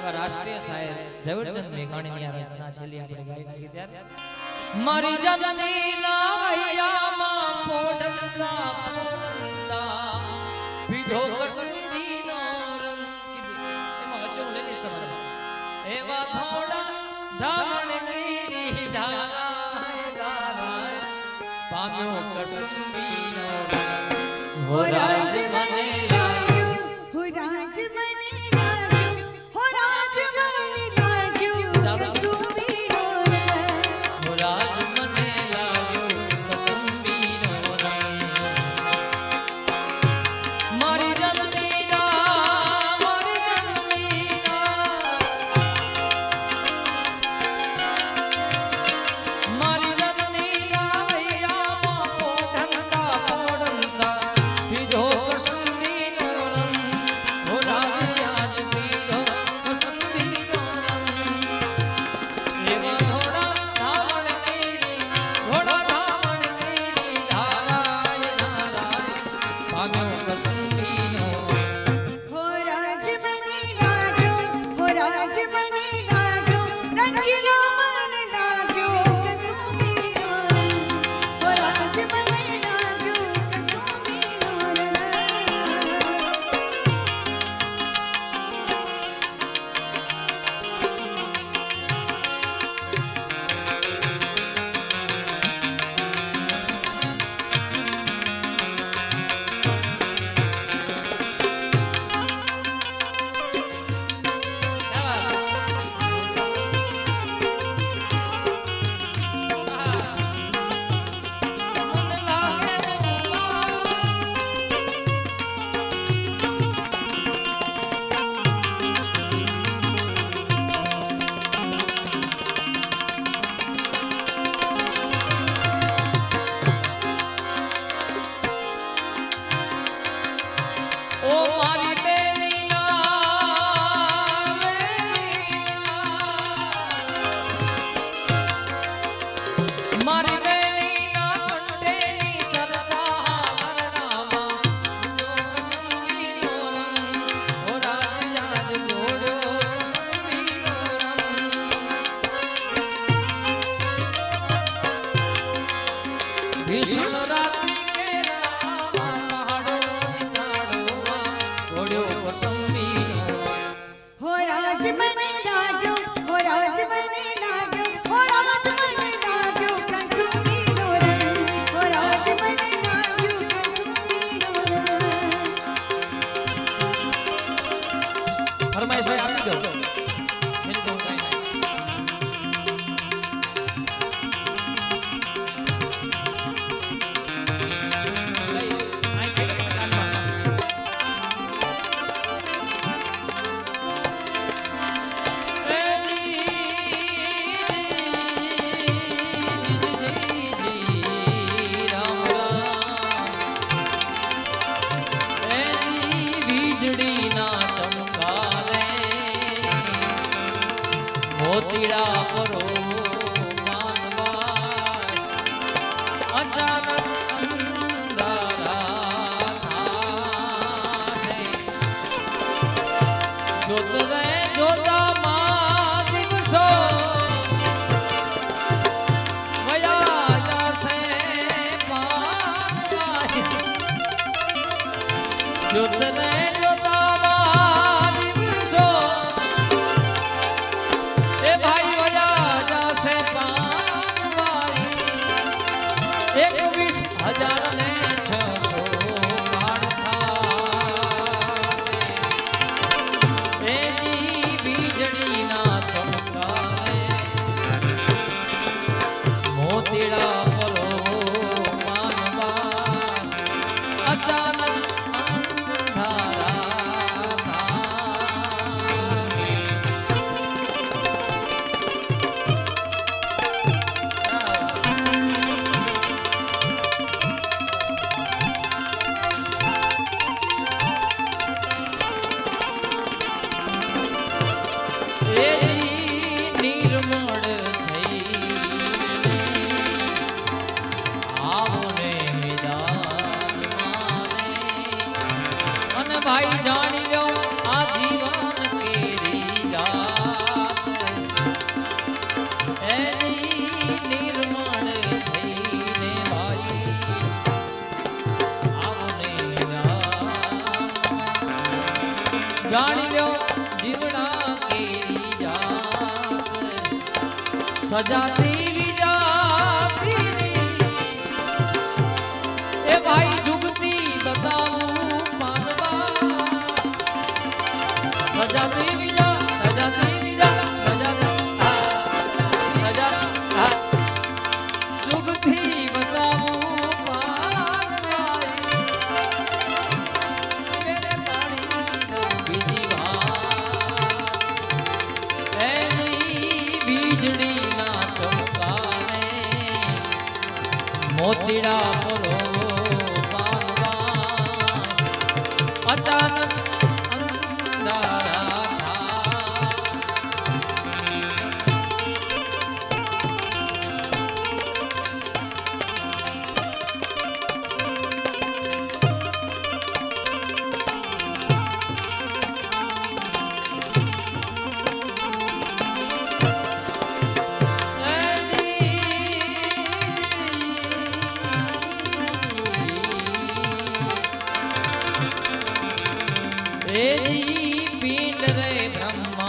એવા રાષ્ટ્રીય શાયર ઝવેરચંદ મેઘાણીની આ રચના છેલ્લી આપણે ગાઈ હતી ત્યારે. મારી જનની નાયામાં પોડતા પોડતા પીધો કસદીનો રંગ એમાં અચો લઈ તમારે. એવા થોડા ધારણગીરી ધારા પામ્યો કસદીનો રંગ. હો રાજ મને ફરમાઈશ ભાઈ આપી દો. મોતીડા પરો તેડા જાણી લ્યો જીવડા કેરી જાત. સજાતી আনন্দ ब्रह्म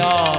दा